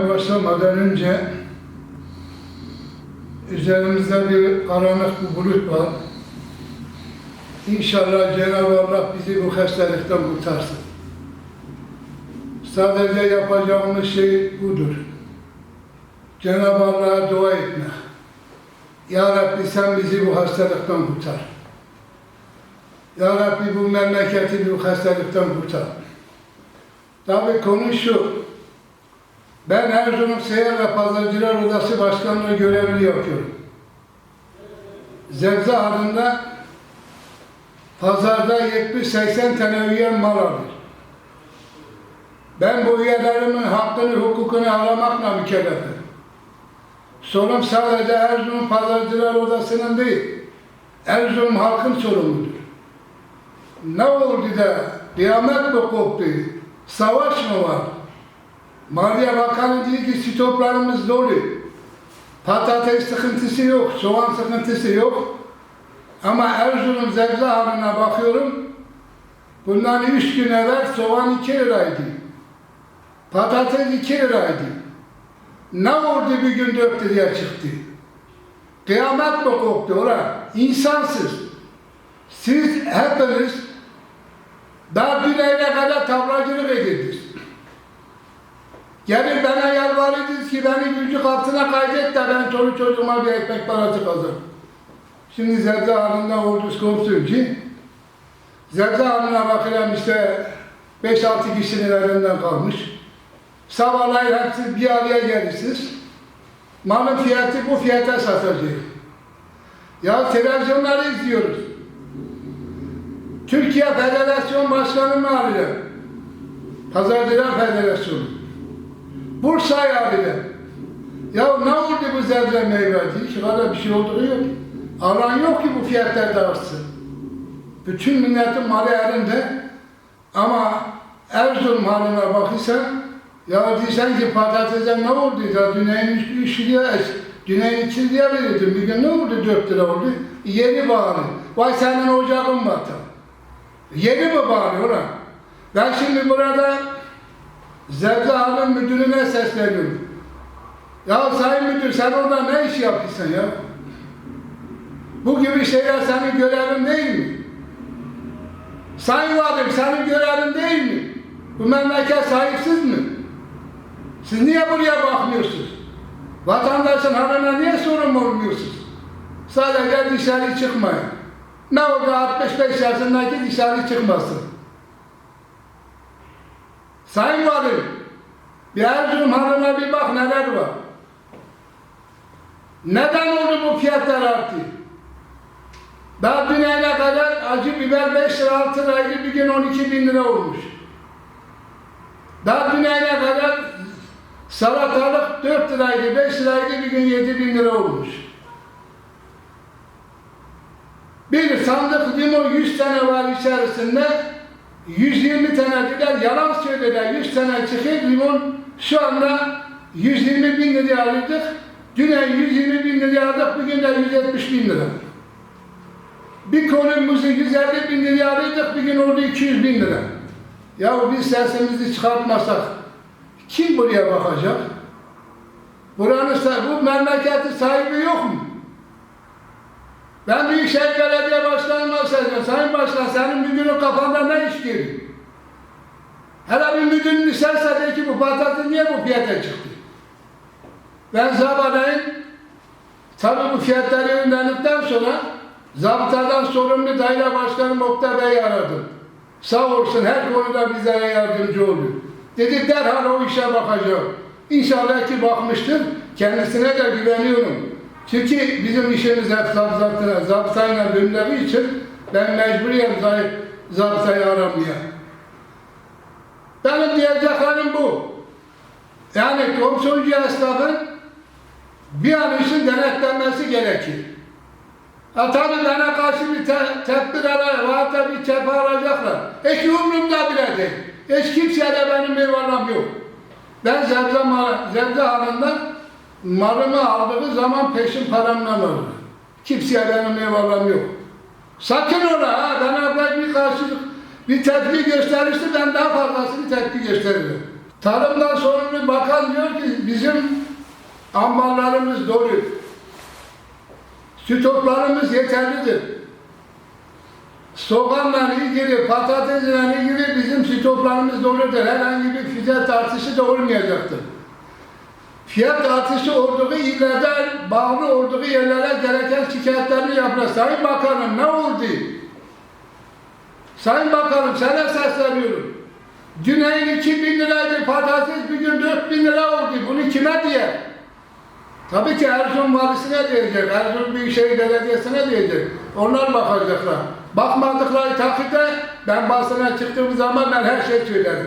Başlamadan önce üzerimizde bir karanlık bir bulut var. İnşallah Cenab-ı Allah bizi bu hastalıktan kurtarsın. Sadece yapacağımız şey budur. Cenab-ı Allah'a dua etmek. Ya Rabbi sen bizi bu hastalıktan kurtar. Ya Rabbi bu memleketi bu hastalıktan kurtar. Tabii konu şu, ben Erzurum Seyyar ve Pazarcılar Odası Başkanlığı görevini yapıyorum. Zebze halinde pazarda 70-80 tane üye mal alır. Ben bu üyelerimin hakkını, hukukunu aramakla mükellefim. Sorun sadece Erzurum Pazarcılar Odası'nın değil, Erzurum halkın sorunudur. Ne oldu da kıyamet mi koptu, savaş mı var? Maliye Bakanı diyor ki stoklarımız dolu. Patates sıkıntısı yok, soğan sıkıntısı yok. Ama Erzurum zebze haline bakıyorum. Bundan üç gün evvel soğan iki liraydı. Patates iki liraydı. Ne oldu bir gün dört liraya çıktı? Kıyamet mi koptu ora? İnsansız. Siz hepiniz daha dün kadar tablacılık edildiniz. Gelir bana yalvarırdınız ki beni gücük altına kaydet de ben çoluk çocuğuma bir ekmek parası kazanırım. Şimdi Zebze Hanı'nda orduz komşuyum ki Zebze Hanı'na bakıyorum işte 5-6 kişinin elinden kalmış. Sabahlayın hepsi bir araya gelirsiniz. Malın fiyatı bu fiyata satacak. Ya televizyonları izliyoruz. Türkiye Federasyon Başkanı'nı arıyorum. Pazarcılar Federasyonu. Bursa'ya abiler. Ya ne oldu bu zebze meyve? Hiç öyle bir şey olduğu yok. Alan yok ki bu fiyatlar da artsın. Bütün milletin malı elinde ama Erzurum haline bakırsan ya diysen ki patatese ne oldu ya düneyin üç, üç liraya düneyin iki liraya verirdim bir gün ne oldu dört lira oldu yeni bağlı vay senin ocağın battı yeni mi bağlı ulan ben şimdi burada Zebze Hanım müdürüne sesleniyorum. Ya sayın müdür sen orada ne iş yapıyorsun ya? Bu gibi şeyler senin görevin değil mi? Sayın Vadim senin görevin değil mi? Bu memleket sahipsiz mi? Siz niye buraya bakmıyorsunuz? Vatandaşın haline niye sorumlu olmuyorsunuz? Sadece dışarı çıkmayın. Ne oldu 65 yaşındaki dışarı çıkmasın? Sayın Valim, bir Erzurum haline bir bak neler var. Neden oldu bu fiyatlar arttı? Daha dünyaya kadar acı biber 5 lira 6 liraydı, bir gün 12 bin lira olmuş. Daha dünyaya kadar salatalık 4 liraydı, 5 liraydı, bir gün 7 bin lira olmuş. Bir sandık limon 100 tane var içerisinde, 120 tane dediler, yalan söylediler, 100 tane çıkıyor, limon şu anda 120 bin liraya alıyorduk, düne 120 bin liraya aldık, bugün de 170 bin lira. Bir konumuzu 150 bin liraya alıyorduk, bir gün oldu 200 bin lira. Ya biz sesimizi çıkartmasak, kim buraya bakacak? Buranın bu memleketin sahibi yok mu? Ben Büyükşehir Belediye Başkanı'na sesleniyorum. Sayın Başkan senin müdürün kafanda ne iş giriyor? Hele bir müdürün isterse de ki bu patates niye bu fiyata çıktı? Ben sabahleyin tabii bu fiyatları öğrendikten sonra zabıtadan sorumlu daire başkanı Oktay Bey'i aradım. Sağ olsun her konuda bizlere yardımcı oldu. Dedi derhal o işe bakacağım. İnşallah ki bakmıştır. Kendisine de güveniyorum. Çünkü bizim işimiz hep zabıtayla, zabıtayla bölümleri için ben mecburiyim zabıtayı aramaya. Benim diyeceklerim bu. Yani komşuncu esnafın bir an için denetlenmesi gerekir. Ha tabii bana karşı bir te tedbir arar, hatta bir tepki alacaklar. Hiç umurumda bile değil. Hiç kimseye de benim eyvallahım yok. Ben zebze, zebze halinde malımı aldığı zaman peşin paramla alır. Kimseye benim eyvallahım yok. Sakın ola ha, ben bir karşılık, bir tepki gösterirse ben daha fazlasını tepki gösteririm. Tarımdan sorumlu bakan diyor ki bizim ambarlarımız dolu. Stoklarımız yeterlidir. Soğanla ilgili, patatesle ilgili bizim stoklarımız doludur. Herhangi bir fiyat artışı da olmayacaktır. Fiyat artışı olduğu illerden bağlı olduğu yerlere gereken şikayetlerini yapıyor. Sayın Bakanım ne oldu? Sayın Bakanım sana sesleniyorum. Düneyin 2 bin liraydı patates bir gün 4 bin lira oldu. Bunu kime diye? Tabii ki Erzurum valisine diyecek, Erzurum Büyükşehir Belediyesi'ne diyecek. Onlar bakacaklar. Bakmadıkları takdirde ben basına çıktığım zaman ben her şey söylerim.